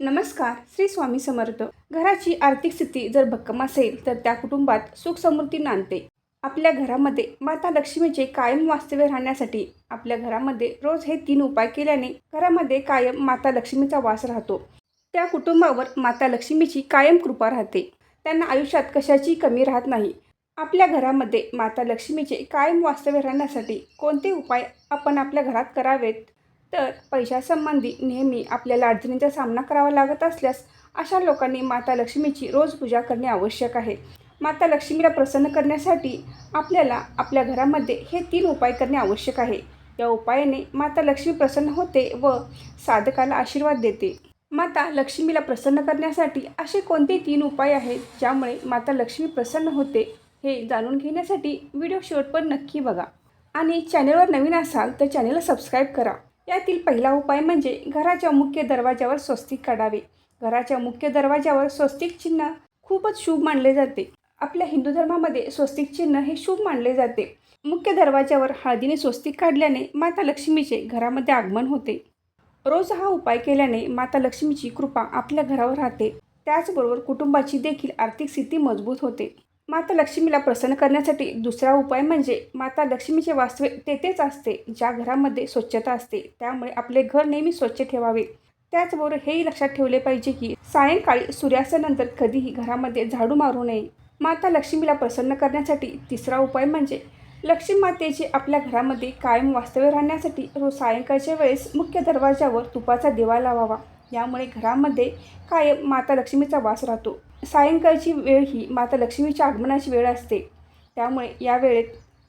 नमस्कार श्री स्वामी समर्थ. घराची आर्थिक स्थिती जर भक्कम असेल तर त्या कुटुंबात सुख समृद्धी नांदते. आपल्या घरामध्ये माता लक्ष्मीचे कायम वास्तव्य राहण्यासाठी आपल्या घरामध्ये रोज हे तीन उपाय केल्याने घरामध्ये कायम माता लक्ष्मीचा वास राहतो. त्या कुटुंबावर माता लक्ष्मीची कायम कृपा राहते. त्यांना आयुष्यात कशाची कमी राहत नाही. आपल्या घरामध्ये माता लक्ष्मीचे कायम वास्तव्य राहण्यासाठी कोणते उपाय आपण आपल्या घरात करावेत? तर पैशासंबंधी नेहमी आपल्याला अडचणींचा सामना करावा लागत असल्यास अशा लोकांनी माता लक्ष्मीची रोज पूजा करणे आवश्यक आहे. माता लक्ष्मीला प्रसन्न करण्यासाठी आपल्याला आपल्या घरामध्ये हे तीन उपाय करणे आवश्यक आहे. या उपायाने माता लक्ष्मी प्रसन्न होते व साधकाला आशीर्वाद देते. माता लक्ष्मीला प्रसन्न करण्यासाठी असे कोणते तीन उपाय आहेत ज्यामुळे माता लक्ष्मी प्रसन्न होते हे जाणून घेण्यासाठी व्हिडिओ शेवटपर्यंत नक्की बघा. आणि चॅनलवर नवीन असाल तर चॅनलला सबस्क्राईब करा. यातील पहिला उपाय म्हणजे घराच्या मुख्य दरवाजावर स्वस्तिक काढावे. घराच्या मुख्य दरवाजावर स्वस्तिक चिन्ह खूपच शुभ मानले जाते. आपल्या हिंदू धर्मामध्ये स्वस्तिक चिन्ह हे शुभ मानले जाते. मुख्य दरवाजावर हळदीने स्वस्तिक काढल्याने माता लक्ष्मीचे घरामध्ये आगमन होते. रोज हा उपाय केल्याने माता लक्ष्मीची कृपा आपल्या घरावर राहते. त्याचबरोबर कुटुंबाची देखील आर्थिक स्थिती मजबूत होते. माता लक्ष्मीला प्रसन्न करण्यासाठी दुसरा उपाय म्हणजे माता लक्ष्मीचे वास्तव्य तेथेच असते ज्या घरामध्ये स्वच्छता असते त्यामुळे आपले घर नेहमी स्वच्छ ठेवावे. त्याचबरोबर हेही लक्षात ठेवले पाहिजे की सायंकाळी सूर्यास्तानंतर कधीही घरामध्ये झाडू मारू नये. माता लक्ष्मीला प्रसन्न करण्यासाठी तिसरा उपाय म्हणजे लक्ष्मी मातेचे आपल्या घरामध्ये कायम वास्तव्य राहण्यासाठी रोज सायंकाळच्या वेळेस मुख्य दरवाजावर तुपाचा दिवा लावावा. यामुळे घरामध्ये कायम माता लक्ष्मीचा वास राहतो. सायंकाळची वेळ ही माता लक्ष्मीच्या आगमनाची वेळ असते. त्यामुळे या वेळेत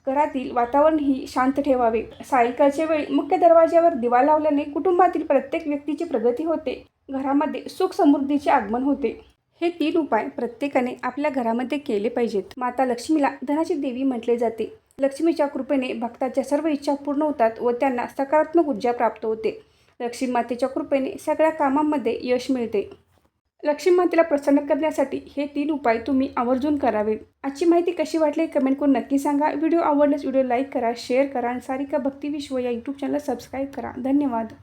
घरातील वातावरण ही शांत ठेवावे. सायंकाळच्या वेळी मुख्य दरवाज्यावर दिवा लावल्याने कुटुंबातील प्रत्येक व्यक्तीची प्रगती होते. घरामध्ये सुख समृद्धीचे आगमन होते. हे तीन उपाय प्रत्येकाने आपल्या घरामध्ये केले पाहिजेत. माता लक्ष्मीला धनाची देवी म्हटले जाते. लक्ष्मीच्या कृपेने भक्ताच्या सर्व इच्छा पूर्ण होतात व त्यांना सकारात्मक ऊर्जा प्राप्त होते. लक्ष्मी मातेच्या कृपेने सगळ्या कामांमध्ये यश मिळते. लक्ष्मी मातेला प्रसन्न करण्यासाठी हे तीन उपाय तुम्ही आवर्जून करावे. आजची माहिती कशी वाटली कमेंट करून नक्की सांगा. व्हिडिओ आवडल्यास व्हिडिओ लाईक करा शेअर करा आणि सारिका भक्ती विश्व या यूट्यूब चॅनल सबस्क्राईब करा. धन्यवाद.